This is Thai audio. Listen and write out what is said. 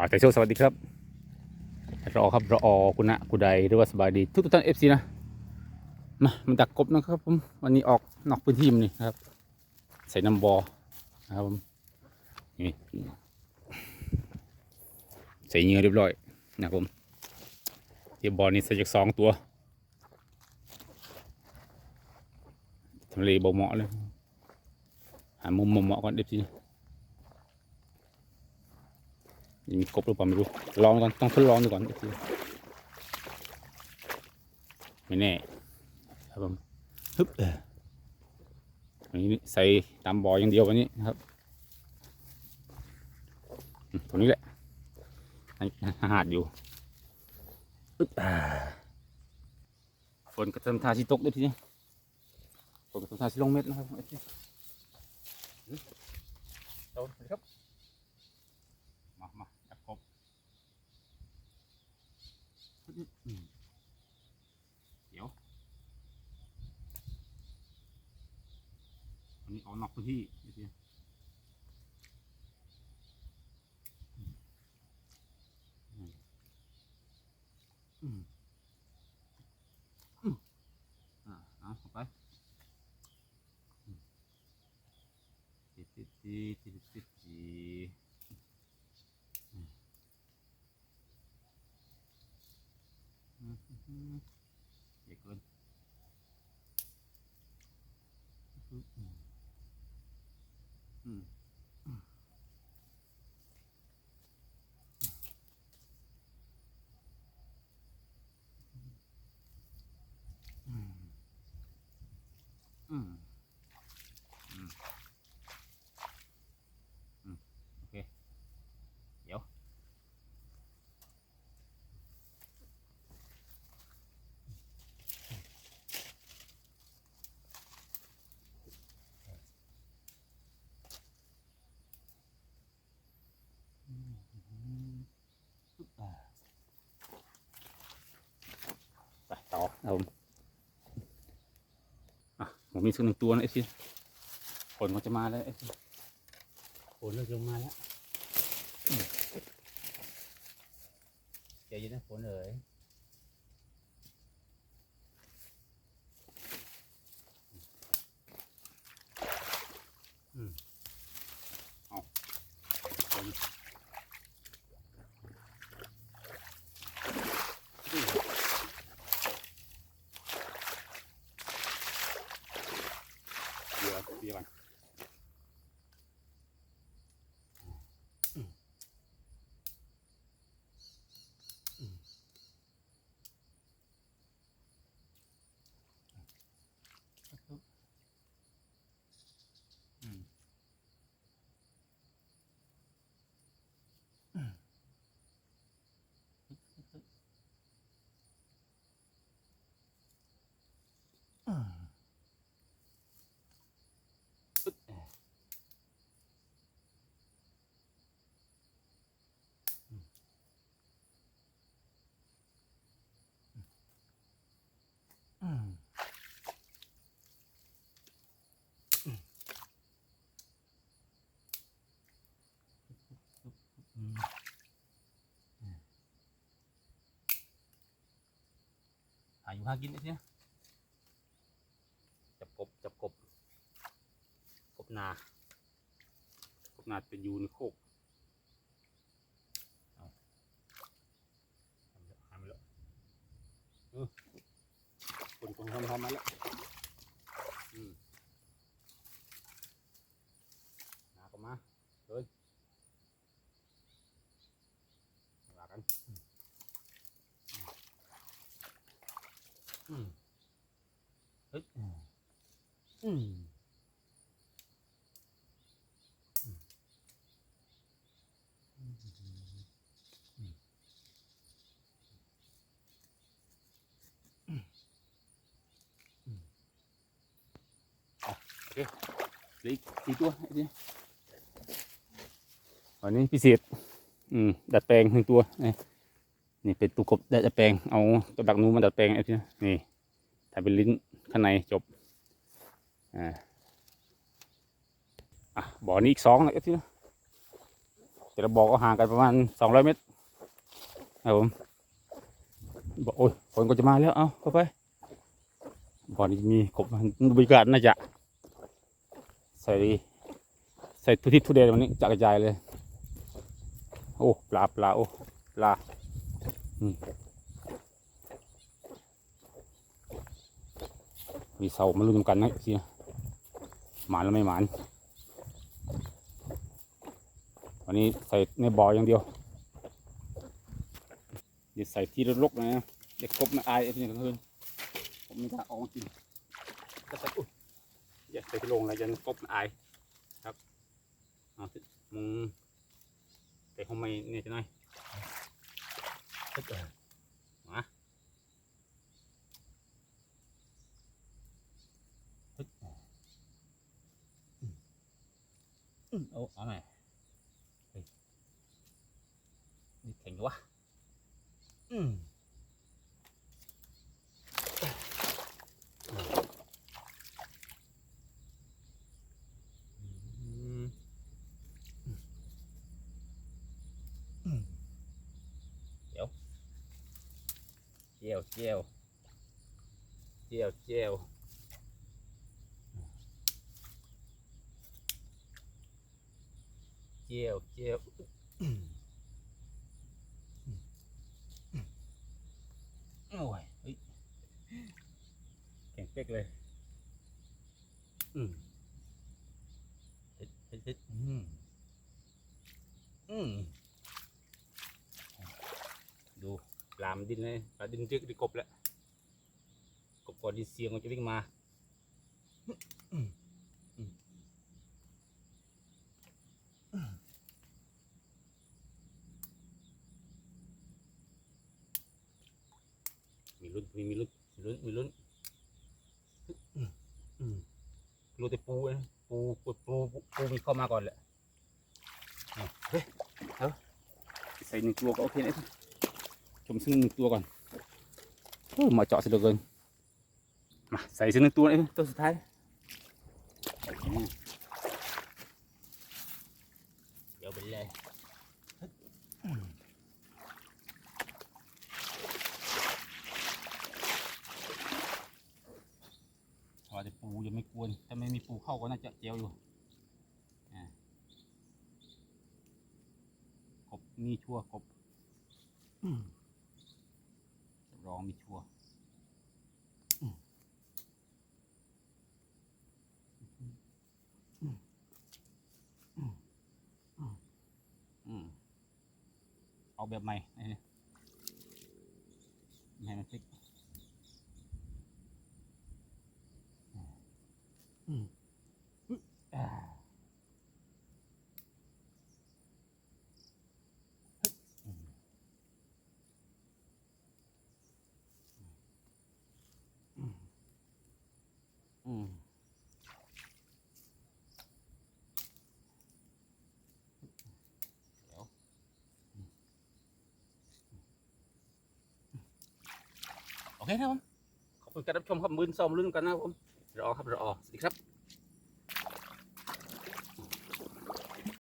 อ่าแต่โชคสวัสดีครับรอครับรอคุณนะคุณใดหรือว่าสบายดีทุกท่านเอฟซีนะมามันดักกบนะครับผมวันนี้ออกนอกพื้นที่มันนี่ครับ ใส่น้ำบอนะครับผมนี่ใส่เหงื่อเรียบร้อยนะครับผมเดี๋ยวบอลนี้ใส่จากสองตัวทำเลบ่เหมาะเลยหามุมเหมาะก่อนเอฟซี มีกบหรือเปล่าไม่รู้ ลองก่อนต้องทดลองดูก่อนไม่แน่ครับผมฮึบเออันนี้ใส่ตามบ่ออย่างเดียววันนี้นะครับตรงนี้แหละหาดอยู่อึ๊บอ่าฝนกระทำทาชิตกด้วยทีนี้ฝนกระทำทาชิลงเม็ดนะครับไอ้ที่อืมโดนเลยครับ มามาจับกบอืมเดี๋ยวอั นนี้เอานอกพื้นที่เดี๋ยวสิอืมอืมอ่าเอาเข้าไปอืมติดติดติดติดติดติดอืมอืมเด็กเกินอื มอืมอืมอืมอืมอืมอืมโอเค เดี๋ยว ไปต่อเอาผมอะผมมีสักหนึ่งตัวนะไอ้สิฝนมันจะมาแล้วไอ้สิฝนเริ่มจะมาแล้วอืมใจเย็นนะฝนเอ๋ยอืมเอาฝนอืม เดี๋ยวเดี๋ยวก่อนอืมอืม อืมอืมหาอยู่หากินไอ้เนี่ยจับกบจับกบกบนากบนาเป็นอยู่ในโคกเอาหายไปแล้วหายไปแล้วเออคนคงทำทำมาแล้วอืมนาก็มาเลยว่ากันอืม เฮ้ยอืมเหลืออีกสี่ตัวไอ้นี่วันนี้พิเศษ อืม ดัดแปลงหนึ่งตัวนี่นี่เป็นตัวกบดัดแปลง เอาตัวดักหนูมาดัดแปลงไอ้ที่นี่ทำเป็นลิ้น ข้างในจบอ่าอะบ่อนี้อีกสองนะไอ้ที่แต่แต่ละบอกก็ห่างกันประมาณสองร้อยเมตรครับผมบอกโอ้ยฝนก็จะมาแล้วเอาเข้าไปบ่อนี้มีกบบรรยากาศน่าจะใส่ใส่ทุกทิศทุกเดนวันนี้จะกระจายเลย โอ้ปลาปลาโอ้ปลาอืม มีเสามาลุ้นกันนะสิหมานแล้วไม่หมานวันนี้ใส่ในบ่ออย่างเดียวอย่าใส่ที่รกๆนะเด็กกบมาอายไอ้ที่นี่กลางคืนผมไม่กล้าเออกจริงก็ใส่อุ๊ยอย่าใส่ที่โรงอะไรจะกบมาอายครับเอาสิมึงแต่เขาไม่เนี่ยจะหน่อยตึ๊ดเออมาตึ๊ดอืม อืมเอาเอาไหมนี่แข็งอยู่วะอืมอืมอืม เดี๋ยวเจียวเจียวโอ้ยเฮ้ยแข็งเป๊กเลยอืมเฮ็ดอืมอืมดูปลามดินเลยปลาดินจึกดิกบแล้วกบก่อนดินเสียงมันจะวิ่งมาอืมอืมอืมมี ลุ้นมีมีลุ้นมีลุ้นมีลุ้นอืมอืมรู้แต่ปูนะปูปูปูปูปูมีเข้ามาก่อนแหละเอาเฮ้ยเอาใส่หนึ่งตัวก็โอเคนะชมซึ่งหนึ่งตัวก่อนโอ้มาเจาะเสียเหลือเกินมาใส่ซึ่งหนึ่งตัวเลยตัวสุดท้ายอืมเดี๋ยวไปเลย ว่าแต่ปูยังไม่กวนถ้าไม่มีปูเข้าก็น่าจะเจียวอยู่อ่ากบมีชัวร์กบอืมรองมีชัวร์อืมอืมอืมอืมอืมเอาแบบใหม่นะฮะไม่ให้มันพลิก อืมอุ๊ยอ่าฮึบอืมอืมอืมเดี๋ยวอืมโอเคครับผมขอบคุณการรับชมครับมือซ้อมรุ่นกันนะครับผมรอครับรอสวัสดีครับ